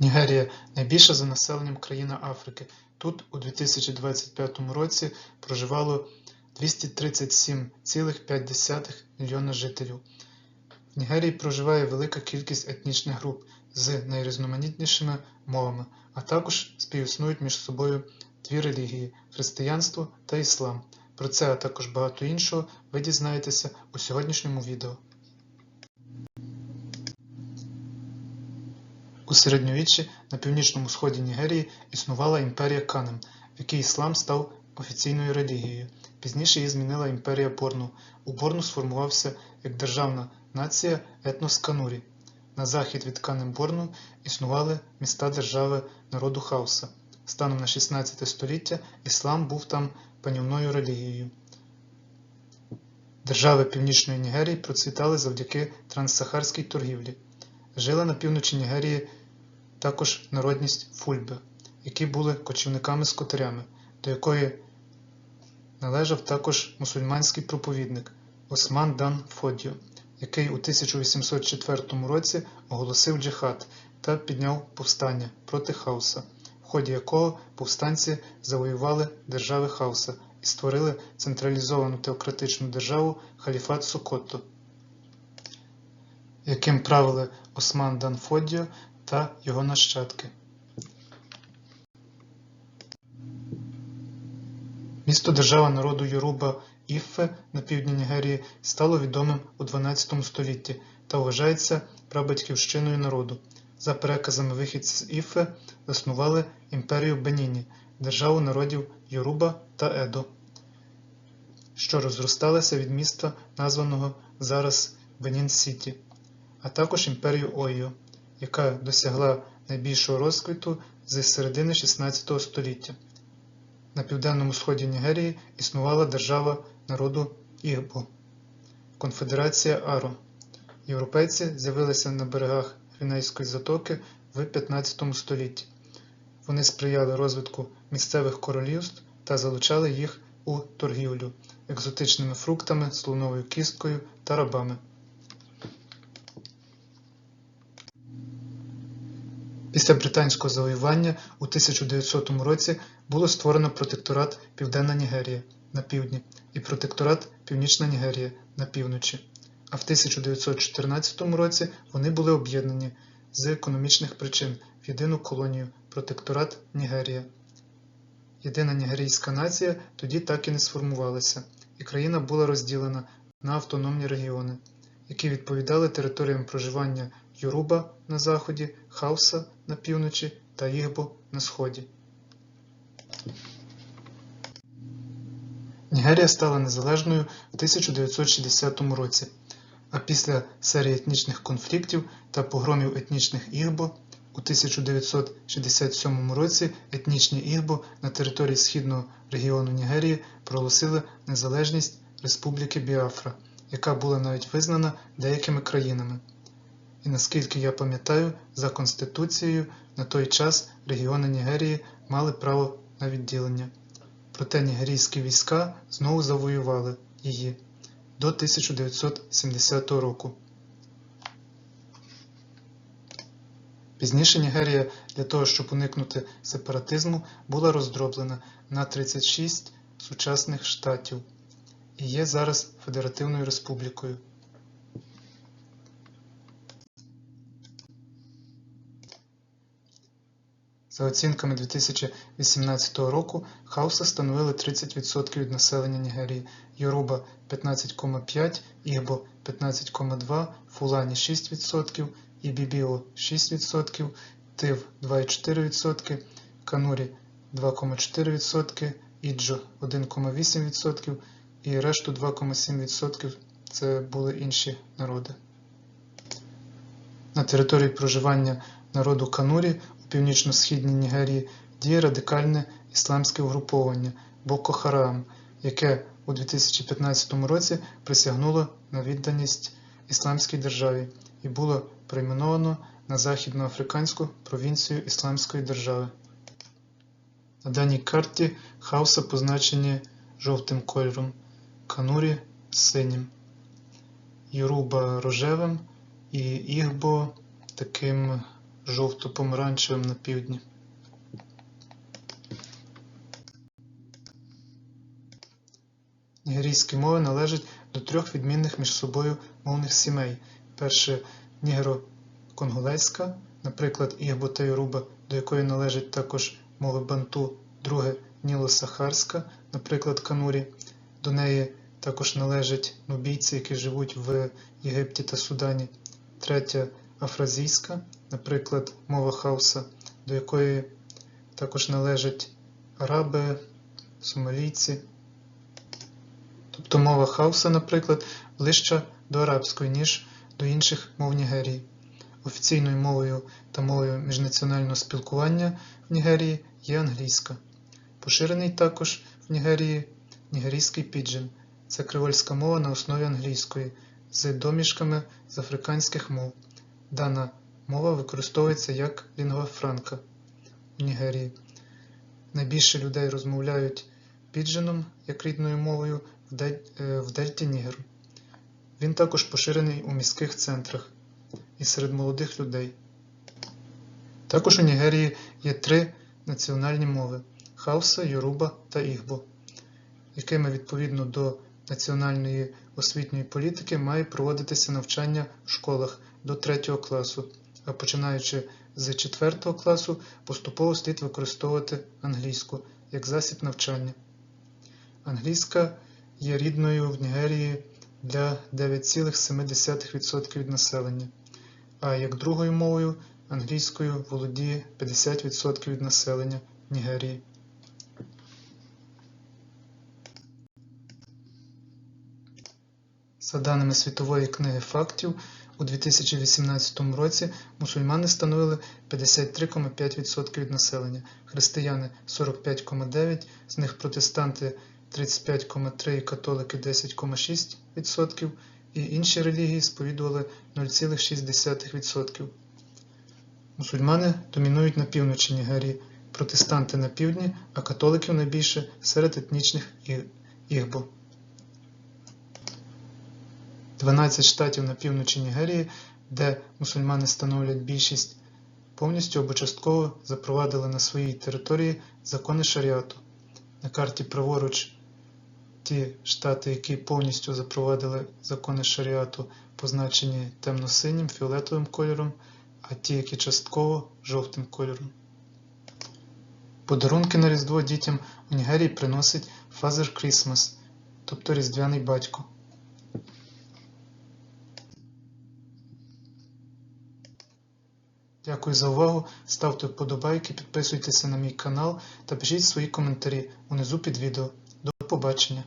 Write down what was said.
Нігерія найбільша за населенням країна Африки. Тут у 2025 році проживало 237,5 мільйона жителів. В Нігерії проживає велика кількість етнічних груп з найрізноманітнішими мовами, а також співіснують між собою дві релігії християнство та іслам. Про це, а також багато іншого ви дізнаєтеся у сьогоднішньому відео. У середньовіччі на північному сході Нігерії існувала імперія Канем, в якій іслам став офіційною релігією. Пізніше її змінила імперія Борну. У Борну сформувався як державна нація етнос Канурі. На захід від Канем Борну існували міста держави народу Хауса. Станом на 16 століття іслам був там панівною релігією. Держави Північної Нігерії процвітали завдяки транссахарській торгівлі. Жила на півночі Нігерії також народність Фульбе, які були кочівниками-скотарями, до якої належав також мусульманський проповідник Осман Дан Фодіо, який у 1804 році оголосив джихад та підняв повстання проти Хауса, в ході якого повстанці завоювали держави Хауса і створили централізовану теократичну державу Халіфат Сокотто, яким правили Осман Дан Фодіо та його нащадки. Місто держава народу Йоруба Іффе на півдні Нігерії стало відомим у 12 столітті та вважається прабатьківщиною народу. За переказами вихідців з Іффе заснували імперію Беніні, державу народів Йоруба та Едо, що розросталася від міста, названого зараз Бенін Сіті, а також імперію Ойо, яка досягла найбільшого розквіту з середини 16 століття. На південному сході Нігерії існувала держава народу Ігбо, Конфедерація Аро. Європейці з'явилися на берегах Гвінейської затоки в 15 столітті. Вони сприяли розвитку місцевих королівств та залучали їх у торгівлю екзотичними фруктами, слоновою кісткою та рабами. Після британського завоювання у 1900 році було створено протекторат Південна Нігерія на півдні і протекторат Північна Нігерія на півночі, а в 1914 році вони були об'єднані з економічних причин в єдину колонію Протекторат Нігерія. Єдина нігерійська нація тоді так і не сформувалася, і країна була розділена на автономні регіони, які відповідали територіям проживання Йоруба на заході, Хауса на півночі та Ігбо на сході. Нігерія стала незалежною в 1960 році, а після серії етнічних конфліктів та погромів етнічних Ігбо у 1967 році етнічні Ігбо на території східного регіону Нігерії проголосили незалежність Республіки Біафра, яка була навіть визнана деякими країнами. І наскільки я пам'ятаю, за Конституцією на той час регіони Нігерії мали право на відділення. Проте нігерійські війська знову завоювали її до 1970 року. Пізніше Нігерія для того, щоб уникнути сепаратизму, була роздроблена на 36 сучасних штатів і є зараз Федеративною Республікою. За оцінками 2018 року, Хауса становили 30% від населення Нігерії, Йоруба 15,5%, Ігбо 15,2%, Фулані 6%, Ібібіо 6%, Тив 2,4%, Канурі 2,4%, Іджо 1,8% і решту 2,7% це були інші народи. На території проживання народу Канурі північно-східній Нігерії діє радикальне ісламське угруповання Боко Харам, яке у 2015 році присягнуло на відданість Ісламській державі і було перейменовано на Західноафриканську провінцію Ісламської держави. На даній карті Хауса позначені жовтим кольором, Канурі синім, Юруба рожевим і Ігбо таким жовто-помаранчевим на півдні. Нігерійські мови належать до трьох відмінних між собою мовних сімей. Перше нігеро-конголезька, наприклад, Ігбо та Yoruba, до якої належать також мови банту. Друге ніло-сахарська, наприклад, канурі. До неї також належать нубійці, які живуть в Єгипті та Судані. Третя афразійська, наприклад, мова хауса, до якої також належать араби, сомалійці. Тобто мова хауса, наприклад, ближча до арабської, ніж до інших мов Нігерії. Офіційною мовою та мовою міжнаціонального спілкування в Нігерії є англійська. Поширений також в Нігерії нігерійський піджин. Це креольська мова на основі англійської з домішками з африканських мов. Дана мова використовується як лінгва франка у Нігерії. Найбільше людей розмовляють піджином як рідною мовою е, в дельті Нігеру. Він також поширений у міських центрах і серед молодих людей. Також у Нігерії є три національні мови Хауса, Yoruba та Ігбо, якими відповідно до національної освітньої політики має проводитися навчання в школах до 3 класу, починаючи з 4 класу поступово слід використовувати англійську як засіб навчання. Англійська є рідною в Нігерії для 9,7% від населення, а як другою мовою англійською володіє 50% від населення Нігерії. За даними Світової книги фактів, у 2018 році мусульмани становили 53,5% від населення, християни 45,9%, з них протестанти 35,3% і католики 10,6%, і інші релігії сповідували 0,6%. Мусульмани домінують на півночі Нігерії, протестанти на півдні, а католиків найбільше серед етнічних ігбо. 12 штатів на півночі Нігерії, де мусульмани становлять більшість, повністю або частково запровадили на своїй території закони шаріату. На карті праворуч ті штати, які повністю запровадили закони шаріату, позначені темно-синім, фіолетовим кольором, а ті, які частково жовтим кольором. Подарунки на Різдво дітям у Нігерії приносить Father Christmas, тобто Різдвяний батько. Дякую за увагу. Ставте вподобайки, підписуйтеся на мій канал та пишіть свої коментарі унизу під відео. До побачення!